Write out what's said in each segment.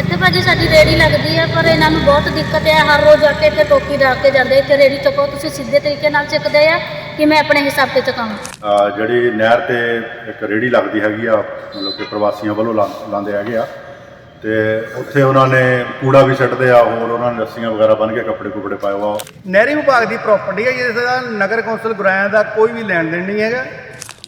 ਇੱਥੇ ਭਾਜੀ ਸਾਡੀ ਰੇੜੀ ਲੱਗਦੀ ਹੈ ਪਰ ਇਹਨਾਂ ਨੂੰ ਬਹੁਤ ਦਿੱਕਤ ਹੈ ਹਰ ਰੋਜ਼ ਆ ਕੇ ਇੱਥੇ ਟੋਕੀ ਡਾ ਕੇ ਜਾਂਦੇ ਇੱਥੇ ਰੇੜੀ ਚੱਕੋ ਤੁਸੀਂ ਸਿੱਧੇ ਤਰੀਕੇ ਨਾਲ ਚੱਕਦੇ ਆ ਕਿ ਮੈਂ ਆਪਣੇ ਹਿਸਾਬ ਤੇ ਚਕਾਵਾਂ। ਜਿਹੜੀ ਨਹਿਰ ਤੇ ਇੱਕ ਰੇੜੀ ਲੱਗਦੀ ਹੈਗੀ ਆ ਮਤਲਬ ਕਿ ਪ੍ਰਵਾਸੀਆਂ ਵੱਲੋਂ ਲਾ- ਲਾਉਂਦੇ ਹੈਗੇ ਆ। ਤੇ ਉੱਥੇ ਉਹਨਾਂ ਨੇ ਕੂੜਾ ਵੀ ਸਿੱਟਦੇ ਆ ਹੋਰ ਉਹਨਾਂ ਨੇ ਰੱਸੀਆਂ ਵਗੈਰਾ ਬੰਨ੍ਹ ਕੇ ਕੱਪੜੇ ਕੁਪੜੇ ਪਾਏ ਵਾ ਨਹਿਰੀ ਵਿਭਾਗ ਦੀ ਪ੍ਰਾਪਰਟੀ ਹੈ ਜਿਸ ਦਾ ਨਗਰ ਕੌਂਸਲ ਗੁਰਾਇਆ ਦਾ ਕੋਈ ਵੀ ਲੈਣ ਦੇਣ ਨਹੀਂ ਹੈਗਾ।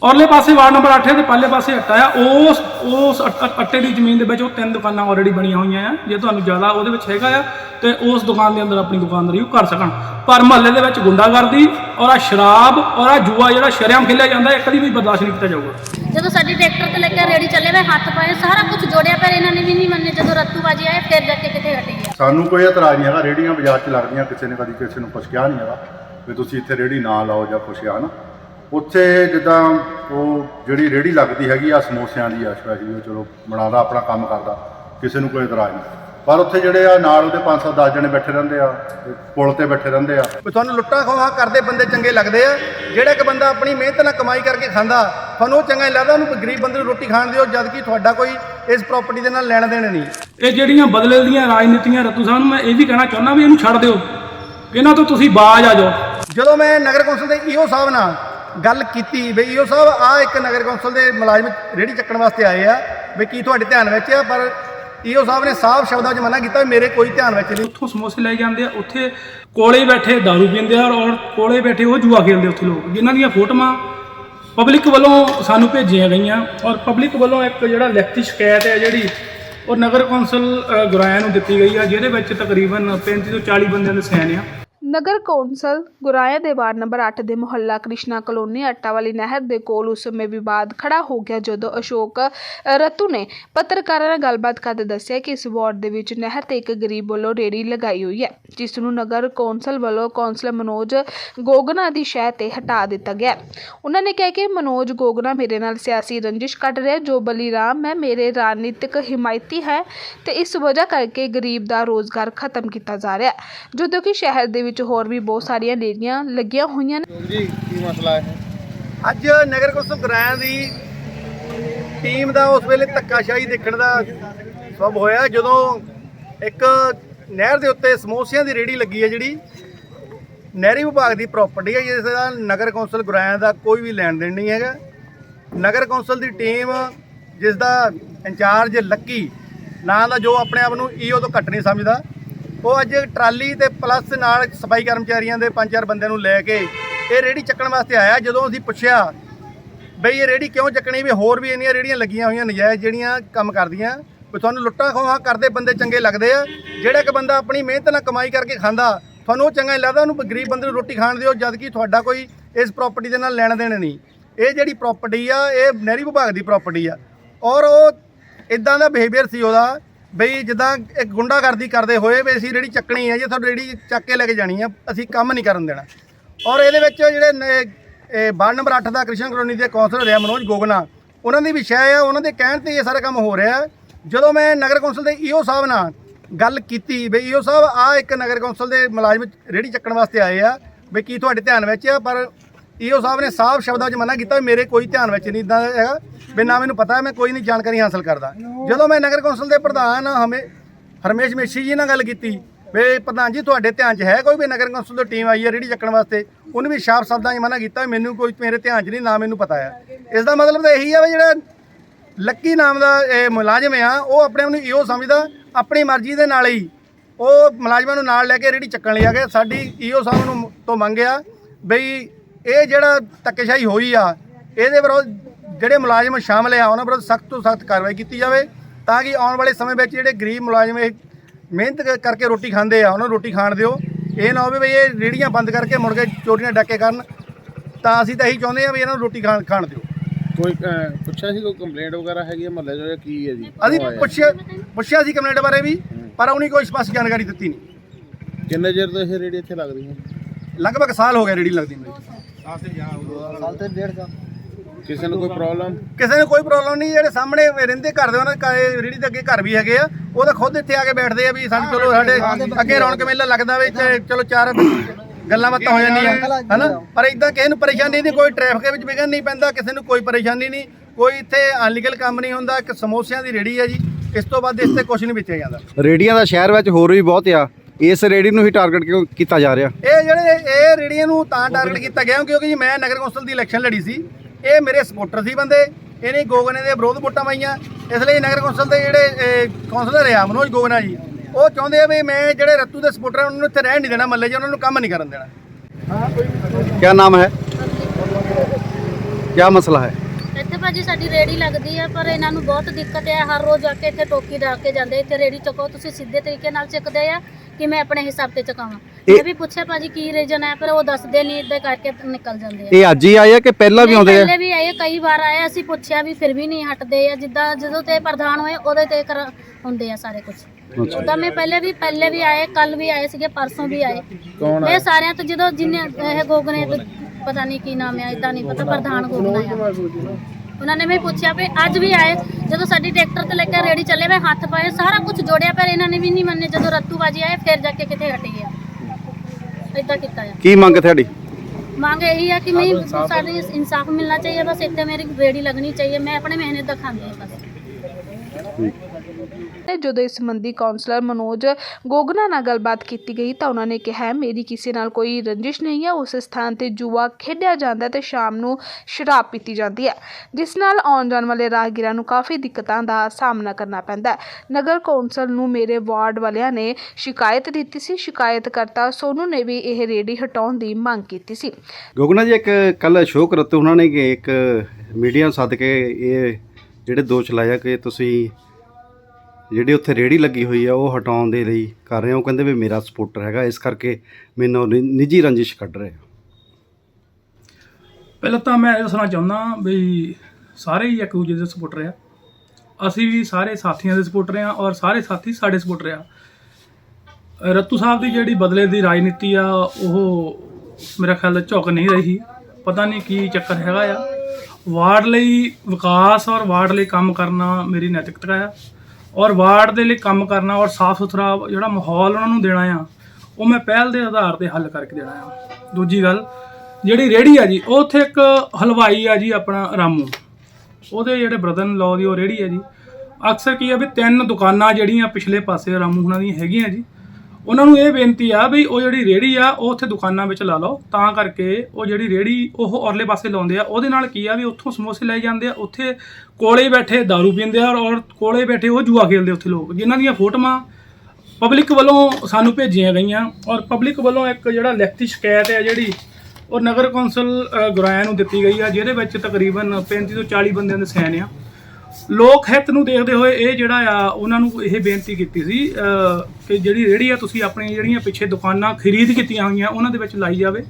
ਔਰਲੇ ਪਾਸੇ ਵਾਰਡ ਨੰਬਰ 8 ਹੈ ਤੇ ਪੱਲੇ ਪਾਸੇ ਅੱਟਾ ਆ। ਉਸ ਉਸ ਅੱਟ- ਦੀ ਜ਼ਮੀਨ ਦੇ ਵਿੱਚ ਉਹ ਤਿੰਨ ਦੁਕਾਨਾਂ ਆਲਰੇਡੀ ਬਣੀਆਂ ਹੋਈਆਂ ਆ। ਜੇ ਤੁਹਾਨੂੰ ਜ਼ਿਆਦਾ ਉਹਦੇ ਵਿੱਚ ਹੈਗਾ ਆ ਤੇ ਉਸ ਦੁਕਾਨ ਦੇ ਅੰਦਰ ਆਪਣੀ ਦੁਕਾਨਦਾਰੀ ਉਹ ਕਰ ਸਕਣ। ਪਰ ਮਹੱਲੇ ਦੇ ਵਿੱਚ ਗੁੰਡਾਗਰਦੀ ਔਰ ਆ ਸ਼ਰਾਬ ਔਰ ਆ ਜੂਆ ਜਿਹੜਾ ਸ਼ਰੇਆਮ ਖੇਲਿਆ ਜਾਂਦਾ ਇਹ ਕਦੀ ਵੀ ਬਰਦਾਸ਼ਤ ਨਹੀਂ ਕੀਤਾ ਜਾਊਗਾ। ਜਦੋਂ ਸਾਡੀ ਟਰੈਕਟਰ ਤੇ ਲੈ ਕੇ ਰੇੜੀ ਚੱਲੇ ਵੇ ਹੱਥ ਪਾਏ ਸਾਰਾ ਕੁਝ ਜੋੜਿਆ ਪਰ ਇਹਨਾਂ ਨੇ ਵੀ ਨਹੀਂ ਮੰਨੇ। ਜਦੋਂ ਰੱਤੂ ਬਾਜੀ ਆਏ ਫਿਰ ਜਾ ਕੇ ਕਿਤੇ ਹਟ ਗਿਆ ਸਾਨੂੰ ਕੋਈ ਇਤਰਾਜ਼ ਨਹੀਂ ਹੈਗਾ। ਰੇੜੀਆਂ ਬਾਜ਼ਾਰ 'ਚ ਲੱਗਦੀਆਂ ਕਿਸੇ ਨੇ ਕਦੀ ਕਿਸੇ ਨੂੰ ਕੁਛ ਕਿਹਾ ਨਹੀਂ ਹੈਗਾ ਵੀ ਤੁਸੀਂ ਇੱਥੇ ਰੇੜੀ ਨਾ ਲਾਓ ਜਾਂ ਕੁਛ ਆ ਨਾ। ਉੱਥੇ ਜਿੱਦਾਂ ਉਹ ਜਿਹੜੀ ਰੇੜੀ ਲੱਗਦੀ ਹੈਗੀ ਆ ਸਮੋਸਿਆਂ ਦੀ ਆ ਸਪੈਸ਼ਲੀ ਉਹ ਚਲੋ ਬਣਾਦਾ ਆਪਣਾ ਕੰਮ ਕਰਦਾ ਕਿਸੇ ਨੂੰ ਕੋਈ ਇਤਰਾਜ਼ ਨਹੀਂ। ਪਰ ਉੱਥੇ ਜਿਹੜੇ ਆ ਨਾਲ ਉਹਦੇ 500 10 ਜਣੇ ਬੈਠੇ ਰਹਿੰਦੇ ਆ ਤੇ ਪੁਲ ਤੇ ਬੈਠੇ ਰਹਿੰਦੇ ਆ। ਵੀ ਤੁਹਾਨੂੰ ਲੁੱਟਾਂ ਖੋਹਾਂ ਕਰਦੇ ਬੰਦੇ ਚੰਗੇ ਲੱਗਦੇ ਆ ਜਿਹੜਾ ਇੱਕ ਬੰਦਾ ਆਪਣੀ ਮਿਹਨਤ ਨਾਲ ਕਮਾਈ ਕਰਕੇ ਖਾਂਦਾ ਤੁਹਾਨੂੰ ਉਹ ਚੰਗਾ ਨਹੀਂ ਲੱਗਦਾ ਉਹਨੂੰ ਗਰੀਬ ਬੰਦੇ ਨੂੰ ਰੋਟੀ ਖਾਣ ਦਿਓ ਜਦ ਕਿ ਤੁਹਾਡਾ ਕੋਈ ਇਸ ਪ੍ਰਾਪਰਟੀ ਦੇ ਨਾਲ ਲੈਣ ਦੇਣ ਨਹੀਂ। ਇਹ ਜਿਹੜੀਆਂ ਬਦਲੇ ਦੀਆਂ ਰਾਜਨੀਤੀਆਂ ਰਤੂ ਸਾਹਿਬ ਨੂੰ ਮੈਂ ਇਹ ਵੀ ਕਹਿਣਾ ਚਾਹੁੰਦਾ ਵੀ ਇਹਨੂੰ ਛੱਡ ਦਿਓ। ਇਹਨਾਂ ਤੋਂ ਤੁਸੀਂ ਬਾਜ ਆ ਜਾਓ। ਜਦੋਂ ਮੈਂ ਨਗਰ ਕੌਂਸਲ ਦੇ ਈਓ ਸਾਹਿਬ ਨਾਲ ਗੱਲ ਕੀਤੀ ਵੀ ਈਓ ਸਾਹਿਬ ਆ ਇੱਕ ਨਗਰ ਕੌਂਸਲ ਦੇ ਮੁਲਾਜ਼ਮ ਰੇੜੀ ਚੱਕਣ ਵਾਸਤੇ ਆਏ ਆ। ਵੀ ਕੀ ਤੁਹਾਡੇ ਧਿਆਨ ਵਿੱਚ ਆ? ਪਰ ਈਓ ਸਾਹਿਬ ਨੇ ਸਾਫ਼ ਸ਼ਬਦਾਂ 'ਚ ਮਨਾ ਕੀਤਾ ਮੇਰੇ ਕੋਈ ਧਿਆਨ ਵਿੱਚ ਨਹੀਂ। ਉੱਥੋਂ ਸਮੋਸੇ ਲੈ ਜਾਂਦੇ ਆ ਉੱਥੇ ਕੋਲੇ ਬੈਠੇ दारू ਪੀਂਦੇ ਆ ਔਰ ਕੋਲੇ ਬੈਠੇ ਉਹ ਜੂਆ ਖੇਡਦੇ ਉੱਥੇ ਲੋਕ। ਜਿਨ੍ਹਾਂ ਦੀਆਂ ਫੋਟੋਆਂ ਪਬਲਿਕ ਵੱਲੋਂ ਸਾਨੂੰ ਭੇਜੀਆਂ ਗਈਆਂ ਔਰ ਪਬਲਿਕ ਵੱਲੋਂ ਇੱਕ ਜਿਹੜਾ ਲਿਖਤੀ ਸ਼ਿਕਾਇਤ ਹੈ ਜਿਹੜੀ ਉਹ ਨਗਰ ਕੌਂਸਲ ਅ, ਗੁਰਾਇਆ ਨੂੰ ਦਿੱਤੀ ਗਈ ਆ ਜਿਹਦੇ ਵਿੱਚ ਤਕਰੀਬਨ 35 ਤੋਂ 40 ਬੰਦਿਆਂ ਦੇ ਸਾਈਨ ਆ। ਨਗਰ ਕੌਂਸਲ ਗੁਰਾਇਆ ਦੇ ਵਾਰਡ ਨੰਬਰ 8 ਦੇ ਮੁਹੱਲਾ ਕ੍ਰਿਸ਼ਨਾ ਕਲੋਨੀ ਅੱਟਾ ਵਾਲੀ ਨਹਿਰ ਦੇ ਕੋਲ ਉਸ ਸਮੇਂ ਵਿਵਾਦ ਖੜਾ ਹੋ ਗਿਆ ਜਦੋਂ ਅਸ਼ੋਕ ਰਤੂ ਨੇ ਪੱਤਰਕਾਰਾਂ ਨਾਲ ਗੱਲਬਾਤ ਕਰਦੇ ਦੱਸਿਆ ਕਿ ਇਸ ਵਾਰਡ ਦੇ ਵਿੱਚ ਨਹਿਰ ਤੇ ਇੱਕ ਗਰੀਬ ਵੱਲੋਂ ਰੇੜੀ ਲਗਾਈ ਹੋਈ ਹੈ ਜਿਸ ਨੂੰ ਨਗਰ ਕੌਂਸਲ ਵੱਲੋਂ ਕੌਂਸਲਰ ਮਨੋਜ ਗੋਗਨਾ ਦੀ ਸ਼ਹਿ ਤੇ ਹਟਾ ਦਿੱਤਾ ਗਿਆ। ਉਹਨਾਂ ਨੇ ਕਿਹਾ ਕਿ ਮਨੋਜ ਗੋਗਨਾ ਮੇਰੇ ਨਾਲ ਸਿਆਸੀ ਰੰਜਿਸ਼ ਕੱਢ ਰਿਹਾ ਹੈ, ਜੋ ਬਲੀਰਾਮ ਹੈ ਮੇਰੇ ਰਾਜਨੀਤਿਕ ਹਿਮਾਇਤੀ ਹੈ ਤੇ ਇਸ ਵਜ੍ਹਾ ਕਰਕੇ ਗਰੀਬ ਦਾ ਰੋਜ਼ਗਾਰ ਖਤਮ ਕੀਤਾ ਜਾ ਰਿਹਾ। ਜਦੋਂ ਕਿ ਸ਼ਹਿਰ ਦੇ ਵਿੱਚ ਹੋਰ ਵੀ ਬਹੁਤ ਸਾਰੀਆਂ ਰੇਹੜੀਆਂ ਲੱਗੀਆਂ ਹੋਈਆਂ ਨੇ। ਜੀ, ਕੀ ਮਸਲਾ ਹੈ? ਅੱਜ ਨਗਰ ਕੌਂਸਲ ਗੁਰਾਇਆ ਦੀ ਟੀਮ ਦਾ ਉਸ ਵੇਲੇ ਧੱਕਾਸ਼ਾਹੀ ਦੇਖਣ ਦਾ ਸਬਬ ਹੋਇਆ, ਜਦੋਂ ਇੱਕ ਨਹਿਰ ਦੇ ਉੱਤੇ ਸਮੋਸਿਆਂ ਦੀ ਰੇੜੀ ਲੱਗੀ ਹੈ ਜਿਹੜੀ। ਨਹਿਰੀ ਵਿਭਾਗ ਦੀ ਪ੍ਰਾਪਰਟੀ ਹੈ, ਜਿਸ ਦਾ ਨਗਰ ਕੌਂਸਲ ਗੁਰਾਇਆ ਦਾ ਕੋਈ ਵੀ ਲੈਣ ਦੇਣ ਨਹੀਂ ਹੈਗਾ। ਨਗਰ ਕੌਂਸਲ ਦੀ ਟੀਮ ਜਿਸ ਦਾ ਇੰਚਾਰਜ ਲੱਕੀ, ਨਾਂ ਦਾ ਜੋ ਆਪਣੇ ਆਪ ਨੂੰ ਈਓ ਤੋਂ ਘੱਟ ਨਹੀਂ ਸਮਝਦਾ ਉਹ ਅੱਜ ਟਰਾਲੀ ਤੇ ਪਲੱਸ ਨਾਲ ਸਫ਼ਾਈ ਕਰਮਚਾਰੀਆਂ ਦੇ ਪੰਜ ਚਾਰ ਬੰਦਿਆਂ ਨੂੰ ਲੈ ਕੇ ਇਹ ਰੇੜੀ ਚੱਕਣ ਵਾਸਤੇ ਆਇਆ। ਜਦੋਂ ਅਸੀਂ ਪੁੱਛਿਆ ਬਈ ਇਹ ਰੇੜੀ ਕਿਉਂ ਚੱਕਣੀ? ਵੀ ਹੋਰ ਵੀ ਇੰਨੀਆਂ ਰੇੜੀਆਂ ਲੱਗੀਆਂ ਹੋਈਆਂ ਨਜਾਇਜ਼ ਜਿਹੜੀਆਂ ਕੰਮ ਕਰਦੀਆਂ। ਵੀ ਤੁਹਾਨੂੰ ਲੁੱਟਾਂ ਖੋਹਾਂ ਕਰਦੇ ਬੰਦੇ ਚੰਗੇ ਲੱਗਦੇ ਆ। ਜਿਹੜਾ ਇੱਕ ਬੰਦਾ ਆਪਣੀ ਮਿਹਨਤ ਨਾਲ ਕਮਾਈ ਕਰਕੇ ਖਾਂਦਾ, ਤੁਹਾਨੂੰ ਉਹ ਚੰਗਾ ਨਹੀਂ ਲੱਗਦਾ, ਉਹਨੂੰ ਗਰੀਬ ਬੰਦੇ ਨੂੰ ਰੋਟੀ ਖਾਣ ਦਿਓ, ਜਦ ਕਿ ਤੁਹਾਡਾ ਕੋਈ ਇਸ ਪ੍ਰਾਪਰਟੀ ਦੇ ਨਾਲ ਲੈਣ ਦੇਣ ਨਹੀਂ। ਇਹ ਜਿਹੜੀ ਪ੍ਰਾਪਰਟੀ ਆ, ਇਹ ਨਹਿਰੀ ਵਿਭਾਗ ਦੀ ਪ੍ਰਾਪਰਟੀ ਆ। ਔਰ ਉਹ ਇਦਾਂ ਦਾ ਬਿਹੇਵੀਅਰ ਸੀ ਉਹਦਾ ਬਈ ਜਿੱਦਾਂ ਇੱਕ ਗੁੰਡਾਗਰਦੀ ਕਰਦੇ ਹੋਏ ਵੀ ਅਸੀਂ ਰੇੜੀ ਚੱਕਣੀ ਹੈ ਜੇ ਤੁਹਾਨੂੰ ਰੇੜੀ ਚੱਕ ਕੇ ਲੈ ਕੇ ਜਾਣੀ ਆ, ਅਸੀਂ ਕੰਮ ਨਹੀਂ ਕਰਨ ਦੇਣਾ। ਔਰ ਇਹਦੇ ਵਿੱਚ ਜਿਹੜੇ ਨ- ਇਹ ਵਾਰਡ ਨੰਬਰ 8 ਦਾ ਕ੍ਰਿਸ਼ਨ ਕਲੋਨੀ ਦੇ ਕੌਂਸਲਰ ਰਿਹਾ ਮਨੋਜ ਗੋਗਨਾ। ਉਹਨਾਂ ਦੀ ਵਿਸ਼ਾ ਹੈ ਉਹਨਾਂ ਦੇ ਕਹਿਣ ਤੇ ਇਹ ਸਾਰਾ ਕੰਮ ਹੋ ਰਿਹਾ। ਹੈ। ਜਦੋਂ ਮੈਂ ਨਗਰ ਕੌਂਸਲ ਦੇ ਈਓ ਸਾਹਿਬ ਨਾਲ ਗੱਲ ਕੀਤੀ ਵੀ ਈਓ ਸਾਹਿਬ ਆ ਇੱਕ ਨਗਰ ਕੌਂਸਲ ਦੇ ਮੁਲਾਜ਼ਮ ਰੇੜੀ ਚੱਕਣ ਵਾਸਤੇ ਆਏ ਆ ਵੀ ਕੀ ਤੁਹਾਡੇ ਧਿਆਨ ਵਿੱਚ ਆ? ਪਰ ਈਓ ਸਾਹਿਬ ਨੇ ਸਾਫ਼ ਸ਼ਬਦਾਂ 'ਚ ਮਨਾ ਕੀਤਾ ਵੀ ਮੇਰੇ ਕੋਈ ਧਿਆਨ ਵਿੱਚ ਨਹੀਂ ਇਦਾਂ ਹੈਗਾ, ਵੀ ਨਾ ਮੈਨੂੰ ਪਤਾ, ਮੈਂ ਕੋਈ ਨਹੀਂ ਜਾਣਕਾਰੀ ਹਾਸਲ ਕਰਦਾ। ਜਦੋਂ ਮੈਂ ਨਗਰ ਕੌਂਸਲ ਦੇ ਪ੍ਰਧਾਨ ਹਮੇ, ਹਰਮੇਸ਼ ਮੇਸ਼ੀ ਜੀ ਨਾਲ ਗੱਲ ਕੀਤੀ, ਵੀ ਪ੍ਰਧਾਨ ਜੀ ਤੁਹਾਡੇ ਧਿਆਨ 'ਚ ਹੈ ਕੋਈ ਵੀ ਨਗਰ ਕੌਂਸਲ ਤੋਂ ਟੀਮ ਆਈ ਹੈ ਰੇੜੀ ਚੱਕਣ ਵਾਸਤੇ? ਉਹਨੇ ਵੀ ਸ਼ਾਰਪ ਸ਼ਬਦਾਂ 'ਚ ਮਨਾ ਕੀਤਾ ਵੀ ਮੈਨੂੰ ਕੋਈ ਮੇਰੇ ਧਿਆਨ 'ਚ ਨਹੀਂ, ਨਾ ਮੈਨੂੰ ਪਤਾ ਹੈ ਇਸ ਦਾ ਮਤਲਬ ਤਾਂ ਇਹੀ ਹੈ ਵੀ ਜਿਹੜਾ ਲੱਕੀ ਨਾਮ ਦਾ ਇਹ ਮੁਲਾਜ਼ਮ ਆ, ਉਹ ਆਪਣੇ ਆਪ ਨੂੰ ਈਓ ਸਮਝਦਾ, ਆਪਣੀ ਮਰਜ਼ੀ ਦੇ ਨਾਲ ਹੀ। ਉਹ ਮੁਲਾਜ਼ਮਾਂ ਨੂੰ ਨਾਲ ਲੈ ਕੇ ਰੇੜੀ ਚੱਕਣ ਲਈ ਆ ਗਿਆ। ਸਾਡੀ ਈਓ ਸਾਹਿਬ ਨੂੰ ਤੋਂ ਮੰਗਿਆ ਬਈ ਇਹ ਜਿਹੜਾ ਧੱਕੇਸ਼ਾਹੀ ਹੋਈ ਆ ਇਹਦੇ ਵਿਰੁੱਧ ਜਿਹੜੇ ਮੁਲਾਜ਼ਮ ਸ਼ਾਮਲ ਆ ਉਹਨਾਂ ਵਿਰੁੱਧ ਸਖਤ ਤੋਂ ਸਖਤ ਕਾਰਵਾਈ ਕੀਤੀ ਜਾਵੇ ਤਾਂ ਕਿ ਆਉਣ ਵਾਲੇ ਸਮੇਂ ਵਿੱਚ ਜਿਹੜੇ ਗਰੀਬ ਮੁਲਾਜ਼ਮ ਇਹ ਮਿਹਨਤ ਕਰਕੇ ਰੋਟੀ ਖਾਂਦੇ ਆ ਉਹਨਾਂ ਨੂੰ ਰੋਟੀ ਖਾਣ ਦਿਓ। ਇਹ ਨਾ ਹੋਵੇ ਵੀ ਇਹ ਰੇੜੀਆਂ ਬੰਦ ਕਰਕੇ ਮੁੜ ਕੇ ਚੋਰੀਆਂ ਡਾਕੇ ਕਰਨ। ਤਾਂ ਅਸੀਂ ਤਾਂ ਇਹੀ ਚਾਹੁੰਦੇ ਆ ਵੀ ਇਹਨਾਂ ਨੂੰ ਰੋਟੀ ਖਾਣ ਖਾਣ ਦਿਓ। ਕੋਈ ਪੁੱਛਿਆ ਸੀ ਕੋਈ ਕੰਪਲੇਂਟ ਵਗੈਰਾ ਹੈਗੀ ਹੈ ਮਹੱਲੇ ਜਿਹੜਾ ਕੀ ਹੈ ਜੀ? ਅਸੀਂ? ਪੁੱਛਿਆ ਪੁੱਛਿਆ ਸੀ ਕੰਪਲੇਂਟ ਬਾਰੇ ਵੀ ਪਰ ਉਹਨੇ ਕੋਈ ਸਪਸ਼ਟ ਜਾਣਕਾਰੀ ਦਿੱਤੀ ਨਹੀਂ। ਕਿੰਨੇ ਚਿਰ ਤੋਂ ਇਹ ਰੇੜੀ ਇੱਥੇ ਲੱਗਦੀ ਹੈ ਲਗਭਗ ਸਾਲ ਹੋ ਗਿਆ ਰੇੜੀ ਲੱਗਦੀ ਨੂੰ ਕਿਸੇ ਨੂੰ ਕੋਈ ਪ੍ਰੋਬਲਮ ਕਿਸੇ ਨੂੰ ਕੋਈ ਪ੍ਰੋਬਲਮ ਨਹੀਂ ਜਿਹੜੇ ਸਾਹਮਣੇ ਰਹਿੰਦੇ ਘਰ ਦੇ ਉਹਨਾਂ ਦੇ ਰੇੜੀ ਦੇ ਅੱਗੇ ਘਰ ਵੀ ਹੈਗੇ ਆ ਉਹ ਤਾਂ ਖੁਦ ਇੱਥੇ ਆ ਕੇ ਬੈਠਦੇ ਆ ਵੀ ਸਾਨੂੰ ਚਲੋ ਸਾਡੇ ਅੱਗੇ ਰੌਣਕ ਮੇਲਾ ਲੱਗਦਾ ਵੀ ਚਲੋ ਚਾਰ ਗੱਲਾਂ ਬਾਤਾਂ ਹੋ ਜਾਂਦੀਆਂ। ਹਨਾ? ਪਰ ਇਦਾਂ ਕਿਸੇ ਨੂੰ ਪਰੇਸ਼ਾਨੀ ਨਹੀਂ ਕੋਈ ਟ੍ਰੈਫਿਕ ਵਿੱਚ ਵਿਘਨ ਨਹੀਂ ਪੈਂਦਾ ਕਿਸੇ ਨੂੰ ਕੋਈ ਪਰੇਸ਼ਾਨੀ ਨਹੀਂ। ਕੋਈ ਇੱਥੇ ਅਨਲੀਗਲ ਕੰਮ ਨਹੀਂ ਹੁੰਦਾ ਇੱਕ ਸਮੋਸਿਆਂ ਦੀ ਰੇੜੀ ਹੈ ਜੀ ਇਸ ਤੋਂ ਬਾਅਦ ਇਸ ਤੇ ਕੁਝ ਨਹੀਂ ਵੇਚਿਆ ਜਾਂਦਾ। ਰੇੜੀਆਂ ਦਾ ਸ਼ਹਿਰ ਵਿੱਚ ਹੋਰ ਵੀ ਬਹੁਤ ਆ। ਇਸ ਰੇੜੀ ਨੂੰ ਹੀ ਟਾਰਗੇਟ ਕਿਉਂ ਕੀਤਾ ਜਾ ਰਿਹਾ? ਇਹ ਜਿਹੜੇ ਇਹ ਰੇੜੀਆਂ ਨੂੰ ਤਾਂ ਟਾਰਗੇਟ ਕੀਤਾ ਗਿਆ ਕਿਉਂਕਿ ਜੀ ਮੈਂ ਨਗਰ ਕੌਂਸਲ ਦੀ ਇਲੈਕਸ਼ਨ ਲੜੀ ਸੀ। ਇਹ ਮੇਰੇ ਸਪੋਰਟਰ ਸੀ ਬੰਦੇ। ਇਹਨੇ ਗੋਗਨੇ ਦੇ ਵਿਰੋਧ ਵੋਟਾਂ ਪਾਈਆਂ। ਇਸ ਲਈ ਨਗਰ ਕੌਂਸਲ ਦੇ ਜਿਹੜੇ ਕੌਂਸਲਰ ਆ ਮਨੋਜ ਗੋਗਨਾ ਜੀ ਉਹ ਚਾਹੁੰਦੇ ਆ ਵੀ ਮੈਂ ਜਿਹੜੇ ਰੱਤੂ ਦੇ ਸਪੋਰਟਰ ਆ ਉਹਨਾਂ ਨੂੰ ਇੱਥੇ ਰਹਿਣ ਨਹੀਂ ਦੇਣਾ ਮੱਲੇ 'ਚ ਉਹਨਾਂ ਨੂੰ ਕੰਮ ਨਹੀਂ ਕਰਨ ਦੇਣਾ। ਕੀ ਨਾਮ ਹੈ? ਕੀ ਮਸਲਾ ਹੈ? ਇੱਥੇ ਭਾਜੀ ਸਾਡੀ ਰੇੜੀ ਲੱਗਦੀ ਆ ਪਰ ਇਹਨਾਂ ਨੂੰ ਬਹੁਤ ਦਿੱਕਤ ਹੈ ਹਰ ਰੋਜ਼ ਆ ਕੇ ਇੱਥੇ ਟੋਕੀ ਡਾਲ ਕੇ ਜਾਂਦੇ ਇੱਥੇ ਰੇੜੀ ਚੱਕੋ। ਤੁਸੀਂ ਸਿੱਧੇ ਤਰੀਕੇ ਨਾਲ ਚੱਕਦੇ ਆ। ਕਿ ਮੈਂ ਆਪਣੇ ਹਿਸਾਬ ਤੇ ਚਕਾਵਾਂ। ਇਹ- ਇਹ ਵੀ ਪੁੱਛਿਆ ਭਾਜੀ ਕੀ ਰੀਜਨ ਹੈ ਪਰ ਉਹ ਦੱਸਦੇ ਨਹੀਂ ਇਦਾਂ ਕਰਕੇ ਨਿਕਲ ਜਾਂਦੇ ਆ। ਇਹ ਅੱਜ ਹੀ ਆਏ ਆ ਕਿ ਪਹਿਲਾਂ ਵੀ ਨਹੀਂ, ਆਉਂਦੇ ਆ? ਪਹਿਲੇ ਵੀ ਆਏ ਕਈ ਵਾਰ ਆਏ ਅਸੀਂ ਪੁੱਛਿਆ ਵੀ ਫਿਰ ਵੀ ਨਹੀਂ ਹਟਦੇ ਆ। ਜਿੱਦਾਂ ਜਦੋਂ ਤੇ ਪ੍ਰਧਾਨ ਹੋਏ ਉਹਦੇ ਤੇ ਕਰ ਹੁੰਦੇ ਆ ਸਾਰੇ ਕੁਝ ਅੱਛਾ। ਉਦਾਂ ਮੈਂ ਪਹਿਲੇ ਵੀ ਪਹਿਲੇ ਵੀ ਆਏ ਕੱਲ ਵੀ ਆਏ ਸੀਗੇ ਪਰਸੋਂ ਵੀ ਆਏ। ਕੌਣ ਇਹ ਸਾਰਿਆਂ ਤੋਂ ਜਦੋਂ ਜਿੰਨੇ ਇਹ ਗੋਗਨੇ ਪਤਾ ਨਹੀਂ ਕੀ ਨਾਮ ਹੈ ਇਦਾਂ ਨਹੀਂ ਪਤਾ ਪ੍ਰਧਾਨ ਗੋਗਨਾ ਆ। ਉਹਨਾਂ ਨੇ ਮੈਂ ਪੁੱਛਿਆ ਵੀ ਅੱਜ ਵੀ ਆਏ ਜਦੋਂ ਸਾਡੀ ਟਰੈਕਟਰ ਤੇ ਲੈ ਕੇ ਰੇੜੀ ਚੱਲੇ ਮੈਂ ਹੱਥ ਪਾਏ ਸਾਰਾ ਕੁਝ ਜੋੜਿਆ ਪਰ ਇਹਨਾਂ ਨੇ ਵੀ ਨਹੀਂ ਮੰਨੇ। ਜਦੋਂ ਰੱਤੂ ਬਾਜੀ ਆਏ ਫਿਰ ਜਾ ਕੇ ਕਿਤੇ ਹਟੀ ਆ। ਇਦਾਂ ਕੀਤਾ ਆ। ਕੀ ਮੰਗ ਤੁਹਾਡੀ? ਮੰਗ ਇਹੀ ਹੈ ਕਿ ਮੈਂ ਸਾਡੇ ਇਨਸਾਫ ਮਿਲਣਾ ਚਾਹੀਏ ਬਸ ਇੱਥੇ ਮੇਰੀ ਰੇੜੀ ਲੱਗਣੀ ਚਾਹੀਏ ਮੈਂ ਆਪਣੇ ਮਿਹਨਤ ਦਾ ਖਾਂਦੀ ਹਾਂ ਬਸ। ਜਦੋਂ ਇਸ ਸੰਬੰਧੀ ਕਾਉਂਸਲਰ ਮਨੋਜ ਗੋਗਨਾ ਨਾਲ ਗੱਲਬਾਤ ਕੀਤੀ ਗਈ ਤਾਂ ਉਹਨਾਂ ਨੇ ਕਿਹਾ, ਮੇਰੀ ਕਿਸੇ ਨਾਲ ਕੋਈ ਰੰਜਿਸ਼ ਨਹੀਂ ਹੈ। ਉਸ ਸਥਾਨ ਤੇ ਜੂਆ ਖੇਡਿਆ ਜਾਂਦਾ ਤੇ ਸ਼ਾਮ ਨੂੰ ਸ਼ਰਾਬ ਪੀਤੀ ਜਾਂਦੀ ਹੈ, ਜਿਸ ਨਾਲ ਆਉਣ ਜਾਣ ਵਾਲੇ ਰਾਹਗੀਰਾਂ ਨੂੰ ਕਾਫੀ ਦਿੱਕਤਾਂ ਦਾ ਸਾਹਮਣਾ ਕਰਨਾ ਪੈਂਦਾ ਹੈ। ਨਗਰ ਕੌਂਸਲ ਨੂੰ ਮੇਰੇ ਵਾਰਡ ਵਾਲਿਆਂ ਨੇ ਸ਼ਿਕਾਇਤ ਦਿੱਤੀ ਸੀ। ਸ਼ਿਕਾਇਤਕਰਤਾ ਸੋਨੂ ਨੇ ਵੀ ਇਹ ਰੇੜੀ ਹਟਾਉਣ ਦੀ ਮੰਗ ਕੀਤੀ ਸੀ। ਗੋਗਨਾ ਜੀ, ਇੱਕ ਕੱਲ ਅਸ਼ੋਕ ਰਤੂ ਉਹਨਾਂ ਨੇ ਇੱਕ ਮੀਡੀਆ ਨੂੰ ਸੱਦ ਕੇ ਇਹ ਜਿਹੜੇ ਦੋਸ਼ ਲਾਇਆ ਕਿ ਤੁਸੀਂ ਜਿਹੜੀ ਉੱਥੇ ਰੇੜੀ ਲੱਗੀ ਹੋਈ ਆ, ਉਹ ਹਟਾਉਣ ਦੇ ਲਈ ਕਰ ਰਹੇ ਹੋ ਉਹ ਕਹਿੰਦੇ ਵੀ ਮੇਰਾ ਸਪੋਰਟਰ ਹੈਗਾ, ਇਸ ਕਰਕੇ ਮੈਨੂੰ ਨਿ- ਨਿੱਜੀ ਰੰਜਿਸ਼ ਕੱਢ ਰਹੇ ਆ। ਪਹਿਲਾਂ ਤਾਂ ਮੈਂ ਇਹ ਦੱਸਣਾ ਚਾਹੁੰਦਾ ਵੀ ਸਾਰੇ ਹੀ ਇੱਕ ਦੂਜੇ ਦੇ ਸਪੋਰਟਰ ਆ। ਅਸੀਂ ਵੀ ਸਾਰੇ ਸਾਥੀਆਂ ਦੇ ਸਪੋਰਟਰ ਆ ਔਰ ਸਾਰੇ ਸਾਥੀ ਸਾਡੇ ਸਪੋਰਟਰ ਆ। ਰੱਤੂ ਸਾਹਿਬ ਦੀ ਜਿਹੜੀ ਬਦਲੇ ਦੀ ਰਾਜਨੀਤੀ ਆ, ਉਹ ਮੇਰਾ ਖਿਆਲ ਝੁਕ ਨਹੀਂ ਰਹੀ। ਪਤਾ ਨਹੀਂ ਕੀ ਚੱਕਰ ਹੈਗਾ ਆ। ਵਾਰਡ ਲਈ ਵਿਕਾਸ ਔਰ ਵਾਰਡ ਲਈ ਕੰਮ ਕਰਨਾ ਮੇਰੀ ਨੈਤਿਕਤਾ ਆ। ਔਰ ਵਾਰਡ ਦੇ ਲਈ ਕੰਮ ਕਰਨਾ ਔਰ ਸਾਫ਼ ਸੁਥਰਾ ਜਿਹੜਾ ਮਾਹੌਲ ਉਹਨਾਂ ਨੂੰ ਦੇਣਾ ਆ, ਉਹ ਮੈਂ ਪਹਿਲ ਦੇ ਆਧਾਰ ਤੇ ਹੱਲ ਕਰਕੇ ਦੇਣਾ ਆ। ਦੂਜੀ ਗੱਲ, ਜਿਹੜੀ ਰੇੜੀ ਆ ਜੀ, ਉਹ ਉੱਥੇ ਇੱਕ ਹਲਵਾਈ ਆ ਜੀ ਆਪਣਾ ਰਾਮੂ। ਉਹਦੇ ਜਿਹੜੇ ਬ੍ਰਦਰ ਇਨ ਲਾਅ ਦੀ ਉਹ ਰੇੜੀ ਆ ਜੀ। ਅਕਸਰ ਕੀ ਆ ਵੀ ਤਿੰਨ ਦੁਕਾਨਾਂ ਜਿਹੜੀਆਂ ਪਿਛਲੇ ਪਾਸੇ ਰਾਮੂ ਹੁਣਾਂ ਦੀਆਂ ਹੈਗੀਆਂ ਜੀ ਉਹਨਾਂ ਨੂੰ ਇਹ ਬੇਨਤੀ ਆ ਵੀ ਉਹ ਜਿਹੜੀ ਰੇੜੀ ਆ ਉਹ ਉੱਥੇ ਦੁਕਾਨਾਂ ਵਿੱਚ ਲਾ ਲਓ। ਤਾਂ ਕਰਕੇ ਉਹ ਜਿਹੜੀ ਰੇੜੀ ਉਹ ਔਰਲੇ ਪਾਸੇ ਲਾਉਂਦੇ ਆ। ਉਹਦੇ ਨਾਲ ਕੀ ਆ ਵੀ ਉੱਥੋਂ ਸਮੋਸੇ ਲੈ ਜਾਂਦੇ ਆ। ਉੱਥੇ ਕੋਲੇ ਬੈਠੇ दारू ਪੀਂਦੇ ਆ ਔਰ ਕੋਲੇ ਬੈਠੇ ਉਹ ਜੂਆ ਖੇਡਦੇ ਉੱਥੇ ਲੋਕ। ਜਿਨ੍ਹਾਂ ਦੀਆਂ ਫੋਟੋਆਂ ਪਬਲਿਕ ਵੱਲੋਂ ਸਾਨੂੰ ਭੇਜੀਆਂ ਗਈਆਂ ਔਰ ਪਬਲਿਕ ਵੱਲੋਂ ਇੱਕ ਜਿਹੜਾ ਲਿਖਤੀ ਸ਼ਿਕਾਇਤ ਹੈ ਜਿਹੜੀ ਉਹ ਨਗਰ ਕੌਂਸਲ ਅ, ਗੁਰਾਇਆ ਨੂੰ ਦਿੱਤੀ ਗਈ ਆ ਜਿਹਦੇ ਵਿੱਚ ਤਕਰੀਬਨ 35 ਤੋਂ 40 ਬੰਦਿਆਂ ਦੇ ਸਾਈਨ ਆ। ਲੋਕ ਹਿੱਤ ਨੂੰ ਦੇਖਦੇ ਹੋਏ ਇਹ ਜਿਹੜਾ ਆ, ਉਹਨਾਂ ਨੂੰ ਇਹ ਬੇਨਤੀ ਕੀਤੀ ਸੀ ਕਿ ਜਿਹੜੀ ਰੇੜੀ ਆ, ਤੁਸੀਂ ਆਪਣੀ ਜਿਹੜੀਆਂ ਪਿੱਛੇ ਦੁਕਾਨਾਂ ਖਰੀਦ ਕੀਤੀਆਂ ਹੋਈਆਂ, ਉਹਨਾਂ ਦੇ ਵਿੱਚ ਲਾਈ ਜਾਵੇ,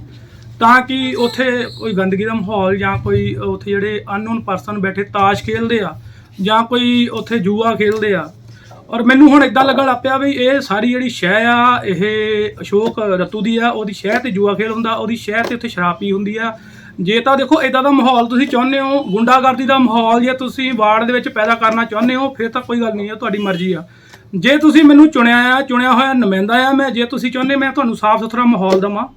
ਤਾਂ ਕਿ ਉੱਥੇ ਕੋਈ ਗੰਦਗੀ ਦਾ ਮਾਹੌਲ ਜਾਂ ਕੋਈ ਉੱਥੇ ਜਿਹੜੇ ਅਨਨੋਨ ਪਰਸਨ ਬੈਠੇ ਤਾਸ਼ ਖੇਲਦੇ ਆ, ਜਾਂ ਕੋਈ ਉੱਥੇ ਜੂਆ ਖੇਲਦੇ ਆ। ਔਰ ਮੈਨੂੰ ਹੁਣ ਇਦਾਂ ਲੱਗਣ ਲੱਗ ਪਿਆ ਵੀ ਇਹ ਸਾਰੀ ਜਿਹੜੀ ਸ਼ਹਿ ਆ, ਇਹ ਅਸ਼ੋਕ ਰਤੂ ਦੀ ਆ, ਉਹਦੀ ਸ਼ਹਿ ਤੇ ਜੂਆ ਖੇਲ ਹੁੰਦਾ, ਉਹਦੀ ਸ਼ਹਿ ਤੇ ਉੱਥੇ ਸ਼ਰਾਬ ਪੀ ਹੁੰਦੀ ਆ ਜੇ ਤਾਂ ਦੇਖੋ ਇਦਾਂ ਦਾ ਮਾਹੌਲ ਤੁਸੀਂ ਚਾਹੁੰਦੇ ਹੋ, ਗੁੰਡਾਗਰਦੀ ਦਾ ਮਾਹੌਲ ਜੇ ਤੁਸੀਂ ਵਾਰਡ ਦੇ ਵਿੱਚ ਪੈਦਾ ਕਰਨਾ ਚਾਹੁੰਦੇ ਹੋ, ਫਿਰ ਤਾਂ ਕੋਈ ਗੱਲ ਨਹੀਂ ਹੈ ਤੁਹਾਡੀ ਮਰਜ਼ੀ ਆ। ਜੇ ਤੁਸੀਂ ਮੈਨੂੰ ਚੁਣਿਆ ਆ, ਚੁਣਿਆ ਹੋਇਆ ਨੁਮਾਇੰਦਾ ਆ, ਮੈਂ ਜੇ ਤੁਸੀਂ ਚਾਹੁੰਦੇ, ਮੈਂ ਤੁਹਾਨੂੰ ਸਾਫ਼ ਸੁਥਰਾ ਮਾਹੌਲ ਦਵਾਂ।